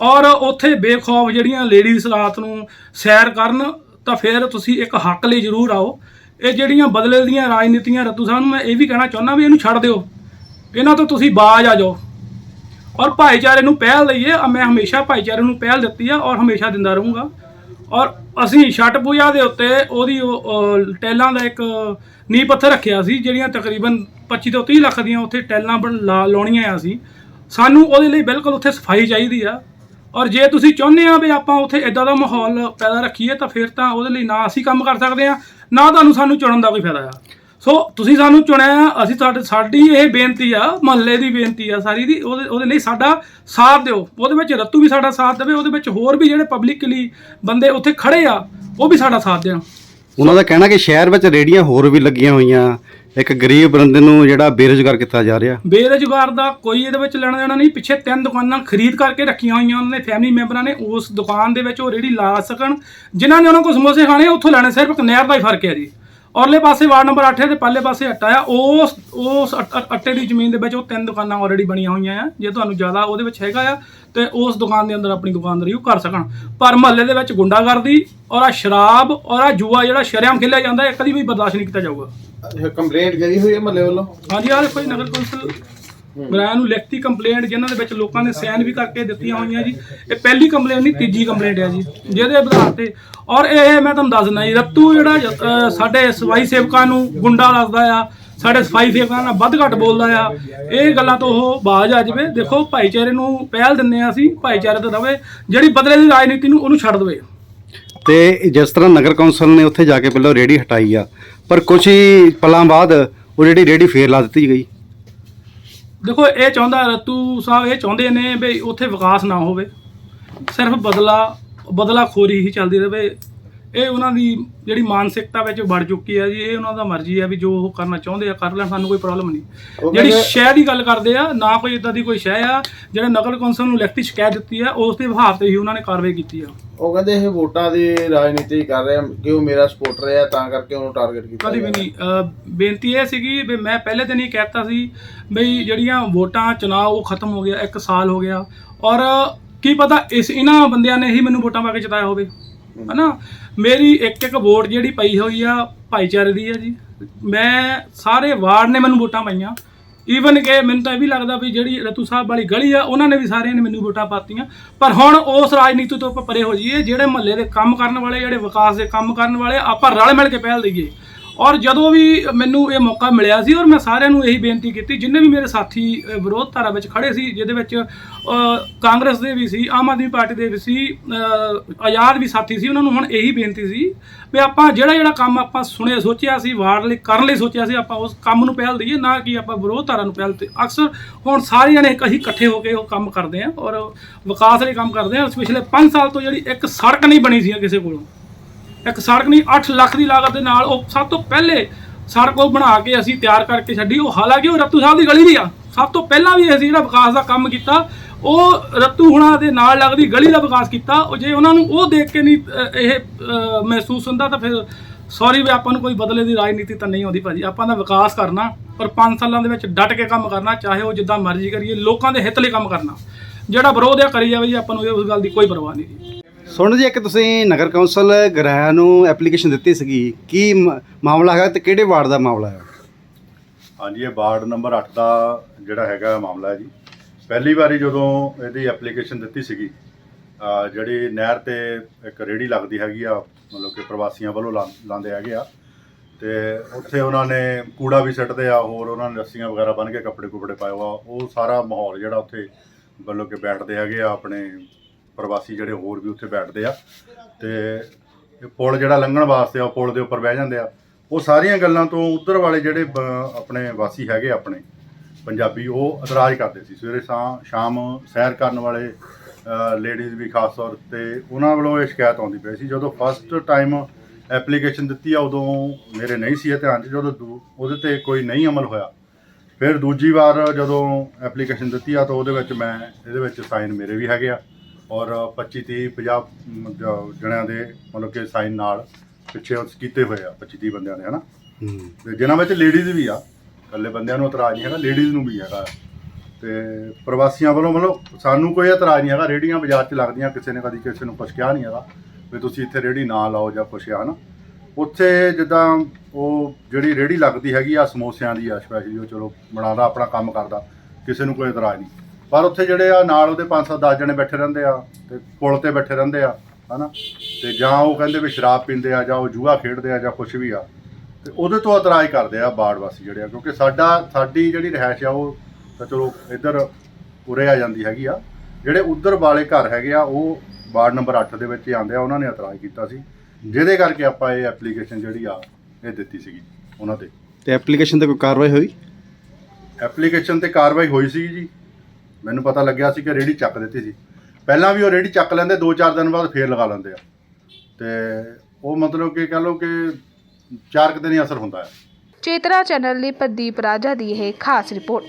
ਔਰ ਉੱਥੇ ਬੇਖੌਫ ਜਿਹੜੀਆਂ ਲੇਡੀਜ਼ ਰਾਤ ਨੂੰ ਸੈਰ ਕਰਨ, ਤਾਂ ਫਿਰ ਤੁਸੀਂ ਇੱਕ ਹੱਕ ਲਈ ਜ਼ਰੂਰ ਆਓ। ਇਹ ਜਿਹੜੀਆਂ ਬਦਲੇ ਦੀਆਂ ਰਾਜਨੀਤੀਆਂ ਰਤੂ ਸਾਹਿਬ ਨੂੰ ਮੈਂ ਇਹ ਵੀ ਕਹਿਣਾ ਚਾਹੁੰਦਾ ਵੀ ਇਹਨੂੰ ਛੱਡ ਦਿਓ। ਇਹਨਾਂ ਤੋਂ ਤੁਸੀਂ ਬਾਜ ਆ ਜਾਓ। ਔਰ ਭਾਈਚਾਰੇ ਨੂੰ ਪਹਿਲ ਦਈਏ ਮੈਂ ਹਮੇਸ਼ਾ ਭਾਈਚਾਰੇ ਨੂੰ ਪਹਿਲ ਦਿੱਤੀ ਆ ਔਰ ਹਮੇਸ਼ਾ ਦਿੰਦਾ ਰਹੂੰਗਾ। ਔਰ ਅਸੀਂ ਛੱਟ ਪੂਜਾ ਦੇ ਉੱਤੇ ਉਹਦੀ ਉਹ, ਟੈਲਾਂ ਦਾ ਇੱਕ ਨੀਂਹ ਪੱਥਰ ਰੱਖਿਆ ਸੀ ਜਿਹੜੀਆਂ ਤਕਰੀਬਨ 25 ਤੋਂ 30 ਲੱਖ ਦੀਆਂ ਉੱਥੇ ਟੈਲਾਂ ਬਣ ਲਾ- ਲਾਉਣੀਆਂ ਆ ਸੀ ਸਾਨੂੰ ਉਹਦੇ ਲਈ ਬਿਲਕੁਲ ਉੱਥੇ ਸਫ਼ਾਈ ਚਾਹੀਦੀ ਆ। ਔਰ ਜੇ ਤੁਸੀਂ ਚਾਹੁੰਦੇ ਆ ਵੀ ਆਪਾਂ ਉੱਥੇ ਇਦਾਂ ਦਾ ਮਾਹੌਲ ਪੈਦਾ ਰੱਖੀਏ ਤਾਂ ਫਿਰ ਤਾਂ ਉਹਦੇ ਲਈ ਨਾ ਅਸੀਂ ਕੰਮ ਕਰ ਸਕਦੇ ਆ ਨਾ ਤੁਹਾਨੂੰ ਸਾਨੂੰ ਚੁਣਨ ਦਾ ਕੋਈ ਫਾਇਦਾ ਆ। ਸੋ ਤੁਸੀਂ ਸਾਨੂੰ ਚੁਣਿਆ ਆ ਅਸੀਂ ਤੁਹਾਡੇ ਸਾਡੀ ਇਹ ਬੇਨਤੀ ਆ ਮਹੱਲੇ ਦੀ ਬੇਨਤੀ ਆ ਸਾਰੀ ਦੀ ਉਹਦੇ ਉਹਦੇ ਲਈ ਸਾਡਾ ਸਾਥ ਦਿਓ। ਉਹਦੇ ਵਿੱਚ ਰਤੂ ਵੀ ਸਾਡਾ ਸਾਥ ਦੇਵੇ ਉਹਦੇ ਵਿੱਚ ਹੋਰ ਵੀ ਜਿਹੜੇ ਪਬਲਿਕਲੀ ਬੰਦੇ ਉੱਥੇ ਖੜੇ ਆ ਉਹ ਵੀ ਸਾਡਾ ਸਾਥ ਦੇਣ। ਉਹਨਾਂ ਦਾ ਕਹਿਣਾ ਕਿ ਸ਼ਹਿਰ ਵਿੱਚ ਰੇੜੀਆਂ ਹੋਰ ਵੀ ਲੱਗੀਆਂ ਹੋਈਆਂ ਇੱਕ ਗਰੀਬ ਬੰਦੇ ਨੂੰ ਜਿਹੜਾ ਬੇਰੁਜ਼ਗਾਰ ਕੀਤਾ ਜਾ ਰਿਹਾ। ਬੇਰੁਜ਼ਗਾਰ ਦਾ ਕੋਈ ਇਹਦੇ ਵਿੱਚ ਲੈਣਾ ਦੇਣਾ ਨਹੀਂ ਪਿੱਛੇ ਤਿੰਨ ਦੁਕਾਨਾਂ ਖਰੀਦ ਕਰਕੇ ਰੱਖੀਆਂ ਹੋਈਆਂ ਉਹਨਾਂ ਨੇ ਫੈਮਿਲੀ ਮੈਂਬਰਾਂ ਨੇ ਉਸ ਦੁਕਾਨ ਦੇ ਵਿੱਚ ਉਹ ਰੇੜੀ ਲਾ ਸਕਣ। ਜਿਨ੍ਹਾਂ ਨੇ ਉਹਨਾਂ ਕੋਲ ਸਮੋਸੇ ਖਾਣੇ ਉੱਥੋਂ ਲੈਣੇ ਸਿਰਫ ਇੱਕ ਨਹਿਰ ਦਾ ਹੀ ਫ਼ਰਕ ਹੈ ਜੀ। ਔਰਲੇ ਪਾਸੇ ਵਾਰਡ ਨੰਬਰ 8 ਹੈ ਤੇ ਪੱਲੇ ਪਾਸੇ ਅੱਟਾ ਆ। ਉਸ ਉਸ ਅੱਟ- ਦੀ ਜ਼ਮੀਨ ਦੇ ਵਿੱਚ ਉਹ ਤਿੰਨ ਦੁਕਾਨਾਂ ਆਲਰੇਡੀ ਬਣੀਆਂ ਹੋਈਆਂ ਆ। ਜੇ ਤੁਹਾਨੂੰ ਜ਼ਿਆਦਾ ਉਹਦੇ ਵਿੱਚ ਹੈਗਾ ਆ ਤੇ ਉਸ ਦੁਕਾਨ ਦੇ ਅੰਦਰ ਆਪਣੀ ਦੁਕਾਨਦਾਰੀ ਉਹ ਕਰ ਸਕਣ। ਪਰ ਮਹੱਲੇ ਦੇ ਵਿੱਚ ਗੁੰਡਾਗਰਦੀ ਔਰ ਆ ਸ਼ਰਾਬ ਔਰ ਆ ਜੂਆ ਜਿਹੜਾ ਸ਼ਰੇਆਮ ਖੇਲਿਆ ਜਾਂਦਾ ਇਹ ਕਦੀ ਵੀ ਬਰਦਾਸ਼ਤ ਨਹੀਂ ਕੀਤਾ ਜਾਊਗਾ। ਕੰਪਲੇਂਟ ਕਰੀ ਹੋਈ ਹੈ ਮਹੱਲੇ ਵੱਲੋਂ? ਹਾਂਜੀ ਆਹ ਦੇਖੋ ਜੀ ਨਗਰ ਕੌਂਸਲ ਗ੍ਰਾਮ ਨੂੰ ਲਿਖਤੀ ਕੰਪਲੇਂਟ ਜਿਨ੍ਹਾਂ ਦੇ ਵਿੱਚ ਲੋਕਾਂ ਨੇ ਸਾਈਨ ਵੀ ਕਰਕੇ ਦਿੱਤੀਆਂ ਹੋਈਆਂ ਜੀ। ਇਹ ਪਹਿਲੀ ਕੰਪਲੇਂਟ ਨਹੀਂ ਤੀਜੀ ਕੰਪਲੇਂਟ ਹੈ ਜੀ ਜਿਹਦੇ ਆਧਾਰ ਤੇ। ਔਰ ਇਹ ਮੈਂ ਤੁਹਾਨੂੰ ਦੱਸ ਦਿੰਦਾ ਜੀ ਰੱਤੂ ਜਿਹੜਾ ਸਾਡੇ ਸਫ਼ਾਈ ਸੇਵਕਾਂ ਨੂੰ ਗੁੰਡਾ ਲੱਗਦਾ ਆ ਸਾਡੇ ਸਫ਼ਾਈ ਸੇਵਕਾਂ ਨਾਲ ਵੱਧ ਘੱਟ ਬੋਲਦਾ ਆ ਇਹ ਗੱਲਾਂ ਤੋਂ ਉਹ ਬਾਜ ਆ ਜਾਵੇ। ਦੇਖੋ ਭਾਈਚਾਰੇ ਨੂੰ ਪਹਿਲ ਦਿੰਨੇ ਆ ਅਸੀਂ ਭਾਈਚਾਰੇ ਤੋਂ ਰਵੇ ਜਿਹੜੀ ਬਦਲੇ ਦੀ ਰਾਜਨੀਤੀ ਨੂੰ ਉਹਨੂੰ ਛੱਡ ਦੇਵੇ। ਤੇ ਜਿਸ ਤਰ੍ਹਾਂ ਨਗਰ ਕੌਂਸਲ ਨੇ ਉੱਥੇ ਜਾ ਕੇ ਪਹਿਲਾਂ ਰੇੜੀ ਹਟਾਈ ਆ ਪਰ ਕੁਝ ਹੀ ਪਲਾਂ ਬਾਅਦ ਉਹ ਜਿਹੜੀ ਰੇੜੀ ਫੇਰ ਲਾ ਦਿੱਤੀ ਗਈ। ਦੇਖੋ, ਇਹ ਚਾਹੁੰਦਾ ਰਤੂ ਸਾਹਿਬ, ਇਹ ਚਾਹੁੰਦੇ ਨੇ ਵੀ ਉੱਥੇ ਵਿਕਾਸ ਨਾ ਹੋਵੇ। ਸਿਰਫ ਬਦਲਾ ਬਦਲਾ ਖੋਰੀ ਹੀ ਚੱਲਦੀ ਰਹੇ। ਇਹ ਉਹਨਾਂ ਦੀ ਜਿਹੜੀ ਮਾਨਸਿਕਤਾ ਵਿੱਚ ਵੜ ਚੁੱਕੀ ਹੈ ਜੀ ਇਹ ਉਹਨਾਂ ਦਾ ਮਰਜ਼ੀ ਹੈ ਵੀ ਜੋ ਉਹ ਕਰਨਾ ਚਾਹੁੰਦੇ ਆ ਕਰ ਲੈਣ ਸਾਨੂੰ ਕੋਈ ਪ੍ਰੋਬਲਮ ਨਹੀਂ। ਜਿਹੜੀ ਸ਼ਹਿ ਦੀ ਗੱਲ ਕਰਦੇ ਆ ਨਾ ਕੋਈ ਇਦਾਂ ਦੀ ਕੋਈ ਸ਼ਹਿ ਆ ਜਿਹੜਾ ਨਗਰ ਕੌਂਸਲ ਨੂੰ ਲਿਖਤੀ ਸ਼ਿਕਾਇਤ ਦਿੱਤੀ ਆ ਉਸ ਦੇ ਵਿਭਾਵ ਤੇ ਹੀ ਉਹਨਾਂ ਨੇ ਕਾਰਵਾਈ ਕੀਤੀ ਆ। ਉਹ ਕਹਿੰਦੇ ਇਹ ਵੋਟਾਂ ਦੀ ਰਾਜਨੀਤੀ ਕਰ ਰਿਹਾ ਕਿ ਉਹ ਮੇਰਾ ਸਪੋਰਟਰ ਹੈ ਤਾਂ ਕਰਕੇ ਉਹਨੂੰ ਟਾਰਗੇਟ ਕੀਤਾ ਕਦੀ ਵੀ। ਨਹੀਂ। ਬੇਨਤੀ ਇਹ ਸੀਗੀ ਵੀ ਮੈਂ ਪਹਿਲੇ ਦਿਨ ਹੀ ਕਹਿਤਾ ਸੀ ਬਈ ਜਿਹੜੀਆਂ ਵੋਟਾਂ ਚੁਣਾਵ ਉਹ ਖਤਮ ਹੋ ਗਿਆ ਇੱਕ ਸਾਲ ਹੋ ਗਿਆ। ਔਰ ਕੀ ਪਤਾ ਇਸ ਇਹਨਾਂ ਬੰਦਿਆਂ ਨੇ ਹੀ ਮੈਨੂੰ ਵੋਟਾਂ ਪਾ ਕੇ ਜਿਤਾਇਆ ਹੋਵੇ। ਹਨਾ? ਮੇਰੀ ਇੱਕ ਇੱਕ ਵੋਟ ਜਿਹੜੀ ਪਈ ਹੋਈ ਆ ਭਾਈਚਾਰੇ ਦੀ ਆ ਜੀ। ਮੈਂ ਸਾਰੇ ਵਾਰਡ ਨੇ ਮੈਨੂੰ ਵੋਟਾਂ ਪਾਈਆਂ। ਈਵਨ ਕਿ ਮੈਨੂੰ ਤਾਂ ਇਹ ਵੀ ਲੱਗਦਾ ਵੀ ਜਿਹੜੀ ਰਤੂ ਸਾਹਿਬ ਵਾਲੀ ਗਲੀ ਆ, ਉਹਨਾਂ ਨੇ ਵੀ ਸਾਰਿਆਂ ਨੇ ਮੈਨੂੰ ਵੋਟਾਂ ਪਾਤੀਆਂ। ਪਰ ਹੁਣ ਉਸ ਰਾਜਨੀਤੀ ਤੋਂ ਆਪਾਂ ਪਰੇ ਹੋ ਜਾਈਏ, ਜਿਹੜੇ ਮਹੱਲੇ ਦੇ ਕੰਮ ਕਰਨ ਵਾਲੇ, ਜਿਹੜੇ ਵਿਕਾਸ ਦੇ ਕੰਮ ਕਰਨ ਵਾਲੇ, ਆਪਾਂ ਰਲ ਮਿਲ ਕੇ ਪਹਿਲ ਦਈਏ। ਔਰ ਜਦੋਂ ਵੀ ਮੈਨੂੰ ਇਹ ਮੌਕਾ ਮਿਲਿਆ ਸੀ ਔਰ ਮੈਂ ਸਾਰਿਆਂ ਨੂੰ ਇਹੀ ਬੇਨਤੀ ਕੀਤੀ, ਜਿੰਨੇ ਵੀ ਮੇਰੇ ਸਾਥੀ ਵਿਰੋਧ ਧਾਰਾ ਵਿੱਚ ਖੜੇ ਸੀ, ਜਿਹਦੇ ਵਿੱਚ ਕਾਂਗਰਸ ਦੇ ਵੀ ਸੀ, ਆਮ ਆਦਮੀ ਪਾਰਟੀ ਦੇ ਵੀ ਸੀ ਆਜ਼ਾਦ ਵੀ ਸਾਥੀ ਸੀ, ਉਹਨਾਂ ਨੂੰ ਹੁਣ ਇਹੀ ਬੇਨਤੀ ਸੀ ਵੀ ਆਪਾਂ ਜਿਹੜਾ ਜਿਹੜਾ ਕੰਮ ਆਪਾਂ ਸੁਣਿਆ, ਸੋਚਿਆ ਸੀ, ਵਾਰ ਲਈ, ਕਰਨ ਲਈ ਸੋਚਿਆ ਸੀ, ਆਪਾਂ ਉਸ ਕੰਮ ਨੂੰ ਪਹਿਲ ਦਈਏ, ਨਾ ਕਿ ਆਪਾਂ ਵਿਰੋਧ ਧਾਰਾ ਨੂੰ ਪਹਿਲ ਤੇ। ਅਕਸਰ ਹੁਣ ਸਾਰੇ ਜਣੇ ਅਸੀਂ ਇਕੱਠੇ ਹੋ ਕੇ ਉਹ ਕੰਮ ਕਰਦੇ ਆ ਔਰ ਵਿਕਾਸ ਲਈ ਕੰਮ ਕਰਦੇ ਆ ਪਿਛਲੇ 5 ਸਾਲ ਤੋਂ ਜਿਹੜੀ ਇੱਕ ਸੜਕ ਨਹੀਂ ਬਣੀ ਸੀ ਕਿਸੇ ਕੋਲੋਂ ਇੱਕ ਸੜਕ ਨਹੀਂ 8 ਲੱਖ ਦੀ ਲਾਗਤ ਦੇ ਨਾਲ ਉਹ ਸਭ ਤੋਂ ਪਹਿਲੇ ਸੜਕ ਉਹ ਬਣਾ ਕੇ ਅਸੀਂ ਤਿਆਰ ਕਰਕੇ ਛੱਡੀ। ਉਹ ਹਾਲਾਂਕਿ ਉਹ ਰੱਤੂ ਸਾਹਿਬ ਦੀ ਗਲੀ ਦੀ ਆ। ਸਭ ਤੋਂ ਪਹਿਲਾਂ ਵੀ ਅਸੀਂ ਜਿਹੜਾ ਵਿਕਾਸ ਦਾ ਕੰਮ ਕੀਤਾ, ਉਹ ਰੱਤੂ ਹੁਣਾਂ ਦੇ ਨਾਲ ਲੱਗਦੀ ਗਲੀ ਦਾ ਵਿਕਾਸ ਕੀਤਾ। ਉਹ ਜੇ ਉਹਨਾਂ ਨੂੰ ਉਹ ਦੇਖ ਕੇ ਨਹੀਂ ਇਹ ਮਹਿਸੂਸ ਹੁੰਦਾ ਤਾਂ ਫਿਰ ਸੌਰੀ ਵੀ ਆਪਾਂ ਨੂੰ ਕੋਈ ਬਦਲੇ ਦੀ ਰਾਜਨੀਤੀ ਤਾਂ ਨਹੀਂ ਆਉਂਦੀ ਭਾਜੀ। ਆਪਾਂ ਦਾ ਵਿਕਾਸ ਕਰਨਾ, ਪਰ 5 ਸਾਲਾਂ ਦੇ ਵਿੱਚ ਡਟ ਕੇ ਕੰਮ ਕਰਨਾ, ਚਾਹੇ ਉਹ ਜਿੱਦਾਂ ਮਰਜ਼ੀ ਕਰੀਏ, ਲੋਕਾਂ ਦੇ ਹਿੱਤ ਲਈ ਕੰਮ ਕਰਨਾ। ਜਿਹੜਾ ਵਿਰੋਧ ਆ, ਕਰੀ ਜਾਵੇ ਜੀ, ਆਪਾਂ ਨੂੰ ਉਸ ਗੱਲ ਦੀ ਕੋਈ ਪਰਵਾਹ ਨਹੀਂ ਜੀ। ਸੁਣ ਜੀ, ਇੱਕ ਤੁਸੀਂ ਨਗਰ ਕੌਂਸਲ ਗ੍ਰਾਇਆ ਨੂੰ ਐਪਲੀਕੇਸ਼ਨ ਦਿੱਤੀ ਸੀਗੀ। ਕੀ ਮ- ਮਾਮਲਾ ਹੈਗਾ ਤੇ ਕਿਹੜੇ ਵਾਰਡ ਦਾ ਮਾਮਲਾ ਹੈ? ਹਾਂਜੀ, ਇਹ ਵਾਰਡ ਨੰਬਰ 8 ਦਾ ਜਿਹੜਾ ਹੈਗਾ ਮਾਮਲਾ ਹੈ ਜੀ। ਪਹਿਲੀ ਵਾਰੀ ਜਦੋਂ ਇਹਦੀ ਐਪਲੀਕੇਸ਼ਨ ਦਿੱਤੀ ਸੀਗੀ ਅਹ ਜਿਹੜੀ ਨਹਿਰ ਤੇ ਇੱਕ ਰੇੜੀ ਲੱਗਦੀ ਹੈਗੀ ਆ, ਮਤਲਬ ਕਿ ਪ੍ਰਵਾਸੀਆਂ ਵੱਲੋਂ ਲਾ- ਲਾਉਂਦੇ ਹੈਗੇ ਆ, ਤੇ ਉੱਥੇ ਉਹਨਾਂ ਨੇ ਕੂੜਾ ਵੀ ਸਿੱਟਦੇ ਆ, ਹੋਰ ਉਹਨਾਂ ਨੇ ਰੱਸੀਆਂ ਵਗੈਰਾ ਬੰਨ੍ਹ ਕੇ ਕੱਪੜੇ ਕੁਪੜੇ ਪਾਏ ਵਾ ਉਹ ਸਾਰਾ ਮਾਹੌਲ ਜਿਹੜਾ ਉੱਥੇ ਮਤਲਬ ਕਿ ਬੈਠਦੇ ਹੈਗੇ ਆ, ਆਪਣੇ ਪ੍ਰਵਾਸੀ ਜਿਹੜੇ ਹੋਰ ਵੀ ਉੱਥੇ ਬੈਠਦੇ ਆ ਤੇ ਇਹ ਪੁਲ ਜਿਹੜਾ ਲੰਘਣ ਵਾਸਤੇ ਆ, ਉਹ ਪੁਲ ਦੇ ਉੱਪਰ ਬਹਿ ਜਾਂਦੇ ਆ। ਉਹ ਸਾਰੀਆਂ ਗੱਲਾਂ ਤੋਂ ਉਧਰ ਵਾਲੇ ਜਿਹੜੇ ਬ- ਆਪਣੇ ਵਾਸੀ ਹੈਗੇ ਆਪਣੇ ਪੰਜਾਬੀ, ਉਹ ਇਤਰਾਜ਼ ਕਰਦੇ ਸੀ। ਸਵੇਰੇ ਸ਼ਾ- ਸ਼ਾਮ ਸੈਰ ਕਰਨ ਵਾਲੇ ਲੇਡੀਜ਼ ਵੀ ਖਾਸ ਤੌਰ ਤੇ ਉਹਨਾਂ ਵੱਲੋਂ ਇਹ ਸ਼ਿਕਾਇਤ ਆਉਂਦੀ ਪਈ ਸੀ। ਜਦੋਂ ਫਸਟ ਟਾਈਮ ਐਪਲੀਕੇਸ਼ਨ ਦਿੱਤੀ ਆ, ਉਦੋਂ ਮੇਰੇ ਨਹੀਂ ਸੀ ਇਹ ਧਿਆਨ 'ਚ। ਜਦੋਂ ਦੂ- ਉਹਦੇ ਤੇ ਕੋਈ ਨਹੀਂ ਅਮਲ ਹੋਇਆ। ਫਿਰ ਦੂਜੀ ਵਾਰ ਜਦੋਂ ਐਪਲੀਕੇਸ਼ਨ ਦਿੱਤੀ ਆ, ਤਾਂ ਉਹਦੇ ਵਿੱਚ ਮੈਂ, ਇਹਦੇ ਵਿੱਚ ਸਾਈਨ ਮੇਰੇ ਵੀ ਹੈਗੇ ਆ। ਔਰ 25 30 50 ਮ, ਜ- ਜਣਿਆਂ ਦੇ ਮਤਲਬ ਕਿ ਸਾਈਨ ਨਾਲ ਪਿੱਛੇ ਉਸ ਕੀਤੇ ਹੋਏ ਆ 25 30 ਬੰਦਿਆਂ ਦੇ ਹਨਾ? ਤੇ ਜਿਨ੍ਹਾਂ ਵਿੱਚ ਲੇਡੀਜ਼ ਵੀ ਆ ਇਕੱਲੇ ਬੰਦਿਆਂ ਨੂੰ ਇਤਰਾਜ਼ ਨਹੀਂ ਹੈਗਾ ਲੇਡੀਜ਼ ਨੂੰ ਵੀ ਹੈਗਾ। ਤੇ ਪ੍ਰਵਾਸੀਆਂ ਵੱਲੋਂ ਮਤਲਬ ਸਾਨੂੰ ਕੋਈ ਇਤਰਾਜ਼ ਨਹੀਂ ਹੈਗਾ ਰੇੜੀਆਂ ਬਾਜ਼ਾਰ 'ਚ ਲੱਗਦੀਆਂ ਕਿਸੇ ਨੇ ਕਦੀ ਕਿਸੇ ਨੂੰ ਕੁਛ ਕਿਹਾ ਨਹੀਂ ਹੈਗਾ ਵੀ ਤੁਸੀਂ ਇੱਥੇ ਰੇੜੀ ਨਾ ਲਾਓ ਜਾਂ ਕੁਛ ਆ ਨਾ ਉੱਥੇ ਜਿੱਦਾਂ ਉਹ ਜਿਹੜੀ ਰੇੜੀ ਲੱਗਦੀ ਹੈਗੀ ਆ ਸਮੋਸਿਆਂ ਦੀ ਆ ਸਪੈਸ਼ਲੀ ਉਹ ਚਲੋ ਬਣਾਉਂਦਾ ਆਪਣਾ ਕੰਮ ਕਰਦਾ ਕਿਸੇ ਨੂੰ ਕੋਈ ਇਤਰਾਜ਼ ਨਹੀਂ। ਪਰ ਉੱਥੇ ਜਿਹੜੇ ਆ ਨਾਲ ਉਹਦੇ 5-7 ਜਣੇ ਬੈਠੇ ਰਹਿੰਦੇ ਆ ਤੇ ਪੁਲ ਤੇ ਬੈਠੇ ਰਹਿੰਦੇ ਆ ਹਨਾ? ਤੇ ਜਾਂ ਉਹ ਕਹਿੰਦੇ ਵੀ ਸ਼ਰਾਬ ਪੀਂਦੇ ਆ ਜਾਂ ਉਹ ਜੂਆ ਖੇਡਦੇ ਆ ਜਾਂ ਕੁਝ ਵੀ ਆ ਤੇ ਉਹਦੇ ਤੋਂ ਇਤਰਾਜ਼ ਕਰਦੇ ਆ ਬਾੜ ਵਾਸੀ ਜਿਹੜੇ ਆ ਕਿਉਂਕਿ ਸਾਡਾ ਸਾਡੀ ਜਿਹੜੀ ਰਹਿائش ਆ ਉਹ ਤਾਂ ਚਲੋ ਇੱਧਰ ਉਰੇ ਆ ਜਾਂਦੀ ਹੈਗੀ ਆ। ਜਿਹੜੇ ਉੱਧਰ ਵਾਲੇ ਘਰ ਹੈਗੇ ਆ ਉਹ ਵਾਰਡ ਨੰਬਰ 8 ਦੇ ਵਿੱਚ ਹੀ ਆਉਂਦੇ ਆ ਉਹਨਾਂ ਨੇ ਇਤਰਾਜ਼ ਕੀਤਾ ਸੀ ਜਿਹਦੇ ਕਰਕੇ ਆਪਾਂ ਇਹ ਐਪਲੀਕੇਸ਼ਨ ਜਿਹੜੀ ਆ ਇਹ ਦਿੱਤੀ ਸੀਗੀ ਉਹਨਾਂ ਤੇ। ਤੇ ਐਪਲੀਕੇਸ਼ਨ ਤੇ ਕੋਈ ਕਾਰਵਾਈ ਹੋਈ? ਐਪਲੀਕੇਸ਼ਨ ਤੇ ਕਾਰਵਾਈ ਹੋਈ ਸੀ ਜੀ। ਮੈਨੂੰ ਪਤਾ ਲੱਗਿਆ ਸੀ ਕਿ ਰੇੜੀ ਚੱਕ ਦਿੱਤੀ ਸੀ। ਪਹਿਲਾਂ ਵੀ ਉਹ ਰੇੜੀ ਚੱਕ ਲੈਂਦੇ 2-4 ਦਿਨ ਬਾਅਦ ਫੇਰ ਲਗਾ ਲੈਂਦੇ ਆ। ਤੇ ਉਹ ਮਤਲਬ ਕਿ ਕਹ ਲਓ ਕਿ ਚਾਰ ਕੁ ਦਿਨ ਹੀ ਅਸਰ ਹੁੰਦਾ। ਹੈ ਚੇਤਨਾ ਚੈਨਲ ਲਈ ਪ੍ਰਦੀਪ ਰਾਜਾ ਦੀ ਇਹ ਖਾਸ ਰਿਪੋਰਟ।